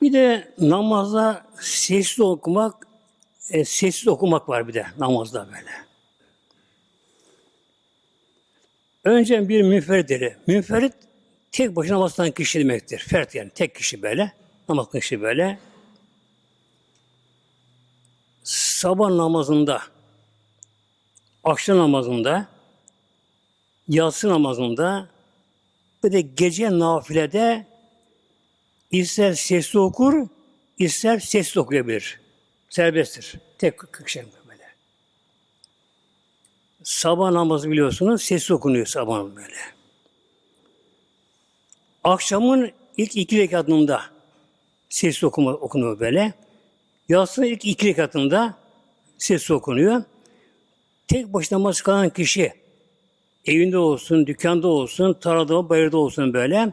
Bir de namazda sesli okumak, e, sessiz okumak var bir de namazda böyle. Önce bir münferitleri. Münferit tek başına namaz kılan kişi demektir. Fert yani tek kişi böyle. Namaz kişi böyle. Sabah namazında, akşam namazında, yatsı namazında, bir de gece nafilede ister sesli okur, ister sessiz okuyabilir. Serbesttir. Tek kişi böyle. Sabah namazı biliyorsunuz sesli okunuyor sabah böyle. Akşamın ilk iki rekatında sesli okuma, okunuyor böyle. Yatsının ilk iki rekatında sesli okunuyor. Tek başına namaz kılan kişi evinde olsun, dükkanda olsun, tarlada, bayırda olsun böyle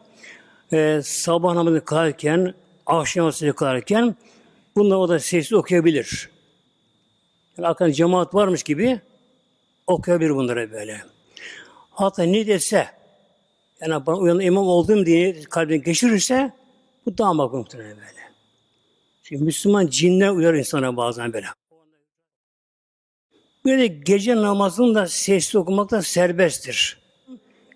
e, sabah namazı kılarken, akşam namazı kılarken bunları o da sesli okuyabilir. Yani arkada cemaat varmış gibi okuyabilir bunları böyle. Hatta ne dese, yani bana uyanın imam olduğum diye kalbine geçirirse bu daha makbul muhtemelen böyle. Şimdi Müslüman cinler uyar insana bazen böyle. Böyle gece namazını da sesli okumak da serbesttir.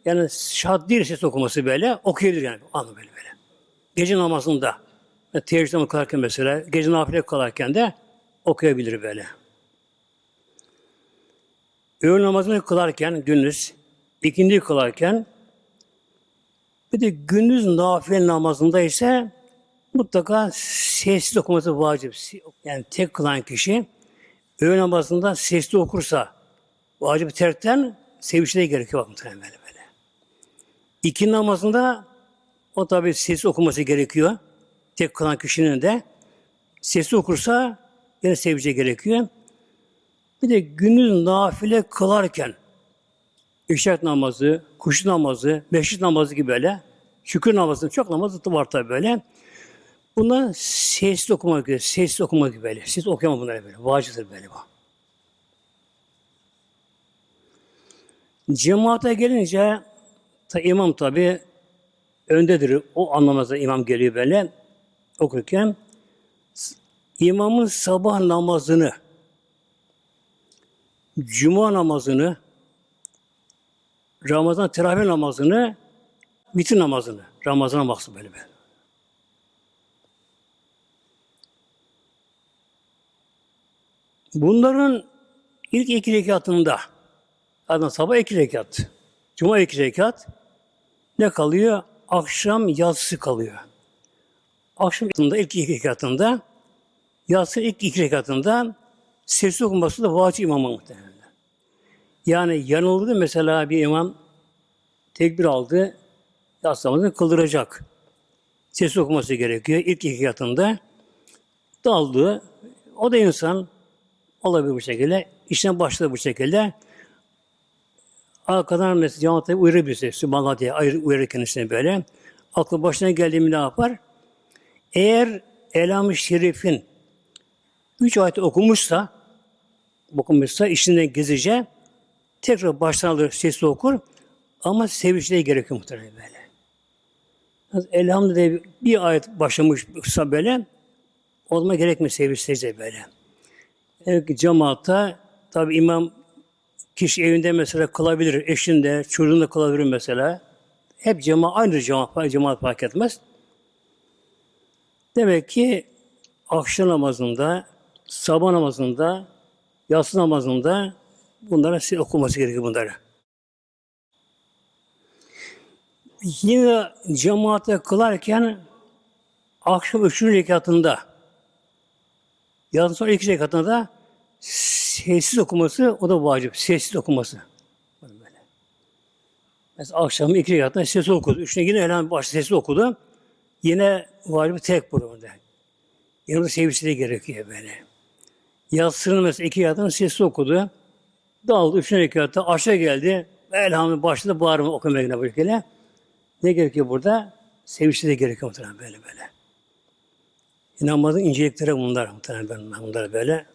Yani şart değil ses okuması böyle, okuyabilir yani. Anlı böyle böyle. Gece namazında, yani teheccüd namazı kılarken mesela, gece nafile kılarken de okuyabilir böyle. Öğle namazını kılarken, gündüz, ikindi kılarken, bir de gündüz nafile namazında ise mutlaka sessiz okuması vacip. Yani tek kılan kişi öğle namazında sesli okursa vacip terkten sevinçle gerekiyor bak muhtemelen böyle böyle. İki namazında o tabi sesli okuması gerekiyor. Tek kılan kişinin de sesli okursa yine sevinçle gerekiyor. Bir de gündüz nafile kılarken işaret namazı, kuşu namazı, beşik namazı gibi böyle şükür namazı, çok namazı var tabi böyle. Bunlar sesli okumak gibi, sesli okumak gibi böyle. Siz okuyamam bunları böyle. Vaciptir böyle bu. Cemaate gelince ta imam tabi öndedir. O anlamazda imam geliyor böyle okurken imamın sabah namazını cuma namazını Ramazan teravih namazını bitir namazını Ramazan'a mahsus böyle böyle. Bunların ilk iki rekatında, zaten sabah iki rekat, cuma iki rekat, ne kalıyor? Akşam yatsı kalıyor. Akşam yatında ilk iki rekatında, yatsı ilk iki rekatında sesli okunması da vacip imamın muhtemelen. Yani yanıldı mesela bir imam tekbir aldı, yatsı kıldıracak. Sesli okuması gerekiyor ilk iki rekatında. Daldı. O da insan, olabilir bu şekilde. İşten başladı bu şekilde. Arkadan mesela cemaate uyarır birisi. Sübhanallah diye ayrı uyarır kendisine böyle. Aklı başına geldiğinde ne yapar? Eğer Elam-ı Şerif'in üç ayet okumuşsa okumuşsa işinden gezice tekrar baştan alır, sesli okur ama sevinçliğe gerekiyor muhtemelen böyle. Elhamdülillah bir ayet başlamışsa böyle o zaman gerekmiyor sevinçlice böyle. Evet, cemaatta tabi imam kişi evinde mesela kılabilir, eşinde, çocuğunda kılabilir mesela. Hep cemaat, aynı cemaat, cemaat fark etmez. Demek ki akşam namazında, sabah namazında, yatsı namazında bunlara okuması gerekiyor bunları. Yine cemaatte kılarken akşam üçüncü rekatında Yatsı sonra iki rekatında da sessiz okuması o da vacip. Sessiz okuması. Böyle. Mesela akşam iki rekatında sessiz okudu. Üçüne yine hemen baş sessiz okudu. Yine vacip tek burada. Yine de sevgisi gerekiyor böyle. Yatsının mesela iki rekatında sessiz okudu. Daldı üçüncü rekatta aşağı geldi. Elhamdülillah başladı bağırma okumaya yine böyle. Ne gerekiyor burada? Sevgisi de gerekiyor muhtemelen böyle böyle. Namazın incelikleri bunlar muhtemelen bunlar böyle.